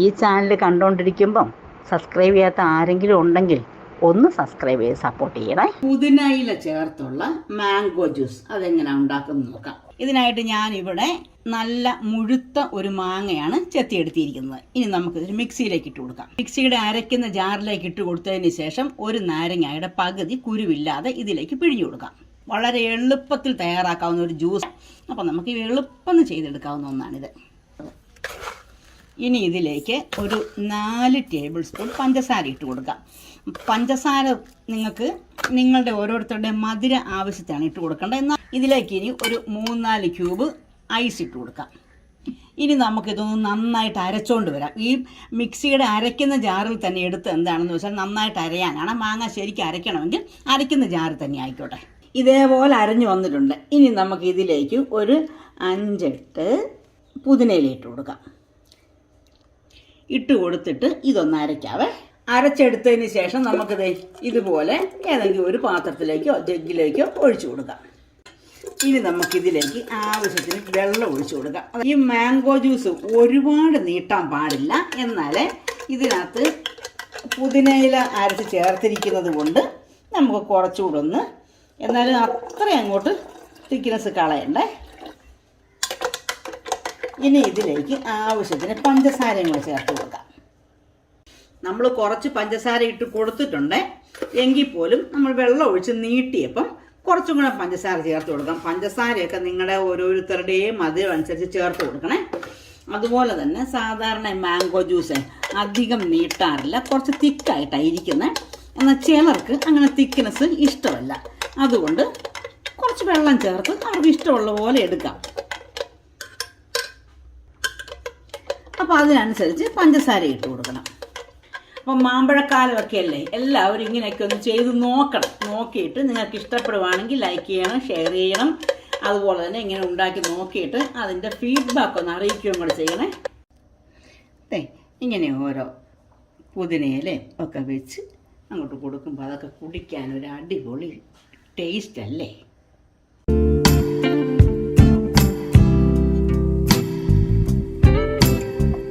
ഈ channel കണ്ടുകൊണ്ടിരിക്കുമ്പം subscribe ചെയ്യാത്ത ആരെങ്കിലും ഉണ്ടെങ്കിൽ ഒന്ന് സബ്സ്ക്രൈബ് ചെയ്ത് സപ്പോർട്ട് ചെയ്യണേ. പുതിനയില ചേർത്തുള്ള മാംഗോ ജ്യൂസ് അതെങ്ങനെയാണ് ഉണ്ടാക്കുന്നത് നോക്കാം. ഇതിനായിട്ട് ഞാൻ ഇവിടെ നല്ല മുഴുത്ത ഒരു മാങ്ങയാണ് ചെത്തിയെടുത്തിരിക്കുന്നത്. ഇനി നമുക്കിതൊരു മിക്സിയിലേക്ക് ഇട്ട് കൊടുക്കാം. മിക്സിയുടെ അരയ്ക്കുന്ന ജാറിലേക്ക് ഇട്ട് കൊടുത്തതിന് ശേഷം ഒരു നാരങ്ങയുടെ പകുതി കുരുവില്ലാതെ ഇതിലേക്ക് പിഴിഞ്ഞു കൊടുക്കാം. വളരെ എളുപ്പത്തിൽ തയ്യാറാക്കാവുന്ന ഒരു ജ്യൂസ് അപ്പം നമുക്ക് എളുപ്പം ചെയ്തെടുക്കാവുന്ന ഒന്നാണിത്. ഇനി ഇതിലേക്ക് ഒരു നാല് ടേബിൾ സ്പൂൺ പഞ്ചസാര ഇട്ട് കൊടുക്കാം. പഞ്ചസാര നിങ്ങൾക്ക് നിങ്ങളുടെ ഓരോരുത്തരുടെ മധുര ആവശ്യത്തിനാണ് ഇട്ട് കൊടുക്കേണ്ടത്. എന്നാൽ ഇതിലേക്ക് ഇനി ഒരു മൂന്നാൽ ക്യൂബ് ഐസ് ഇട്ട് കൊടുക്കാം. ഇനി നമുക്കിതൊന്ന് നന്നായിട്ട് അരച്ചുകൊണ്ട് വരാം. ഈ മിക്സിയുടെ അരയ്ക്കുന്ന ജാറിൽ തന്നെ എടുത്ത് എന്താണെന്ന് വെച്ചാൽ നന്നായിട്ട് അരയാനാണ്. മാങ്ങ ശരിക്കും അരയ്ക്കണമെങ്കിൽ അരയ്ക്കുന്ന ജാറിൽ തന്നെ ആയിക്കോട്ടെ. ഇതേപോലെ അരഞ്ഞു വന്നിട്ടുണ്ട്. ഇനി നമുക്ക് ഇതിലേക്ക് ഒരു അഞ്ചെട്ട് പുതിനയില ഇട്ട് കൊടുക്കാം. ഇട്ട് കൊടുത്തിട്ട് ഇതൊന്ന് അരയ്ക്കാവേ. അരച്ചെടുത്തതിന് ശേഷം നമുക്കിത് ഇതുപോലെ ഏതെങ്കിലും ഒരു പാത്രത്തിലേക്കോ ജഗ്ഗിലേക്കോ ഒഴിച്ചു കൊടുക്കാം. ഇനി നമുക്കിതിലേക്ക് ആവശ്യത്തിന് വെള്ളം ഒഴിച്ചു കൊടുക്കാം. ഈ മാംഗോ ജ്യൂസ് ഒരുപാട് നീട്ടാൻ പാടില്ല. എന്നാൽ ഇതിനകത്ത് പുതിനയില അരച്ച് ചേർത്തിരിക്കുന്നത് കൊണ്ട് നമുക്ക് കുറച്ചുകൂടെ ഒന്ന് എന്നാലും അത്രയും അങ്ങോട്ട് തിക്നെസ് കളയണ്ടേ. ഇനി ഇതിലേക്ക് ആവശ്യത്തിന് പഞ്ചസാരയും കൂടെ ചേർത്ത് കൊടുക്കാം. നമ്മൾ കുറച്ച് പഞ്ചസാര ഇട്ട് കൊടുത്തിട്ടുണ്ട്. എങ്കിൽ പോലും നമ്മൾ വെള്ളം ഒഴിച്ച് നീട്ടിയപ്പം കുറച്ചും കൂടെ പഞ്ചസാര ചേർത്ത് കൊടുക്കാം. പഞ്ചസാരയൊക്കെ നിങ്ങളുടെ ഓരോരുത്തരുടെയും മധുരം അനുസരിച്ച് ചേർത്ത് കൊടുക്കണേ. അതുപോലെ തന്നെ സാധാരണ മാംഗോ ജ്യൂസ് അധികം നീട്ടാറില്ല കുറച്ച് തിക്കായിട്ടാണ് ഇരിക്കുന്നത് എന്നാൽ ചിലർക്ക് അങ്ങനെ തിക്നെസ് ഇഷ്ടമല്ല. അതുകൊണ്ട് കുറച്ച് വെള്ളം ചേർത്ത് അവർക്ക് ഇഷ്ടമുള്ള പോലെ എടുക്കാം. അപ്പോൾ അതിനനുസരിച്ച് പഞ്ചസാര ഇട്ട് കൊടുക്കണം. അപ്പം മാമ്പഴക്കാലമൊക്കെ അല്ലേ എല്ലാവരും ഇങ്ങനെയൊക്കെ ഒന്ന് ചെയ്ത് നോക്കണം. നോക്കിയിട്ട് നിങ്ങൾക്ക് ഇഷ്ടപ്പെടുവാണെങ്കിൽ ലൈക്ക് ചെയ്യണം ഷെയർ ചെയ്യണം. അതുപോലെ തന്നെ ഇങ്ങനെ ഉണ്ടാക്കി നോക്കിയിട്ട് അതിന്റെ ഫീഡ്ബാക്ക് ഒന്ന് അറിയിക്കുകയും കൂടെ ചെയ്യണേ. അതെ ഇങ്ങനെ ഓരോ പുതിനയിലയും ഒക്കെ വെച്ച് അങ്ങോട്ട് കൊടുക്കുമ്പോൾ അതൊക്കെ കുടിക്കാൻ ഒരു അടിപൊളി ടേസ്റ്റ് അല്ലേ?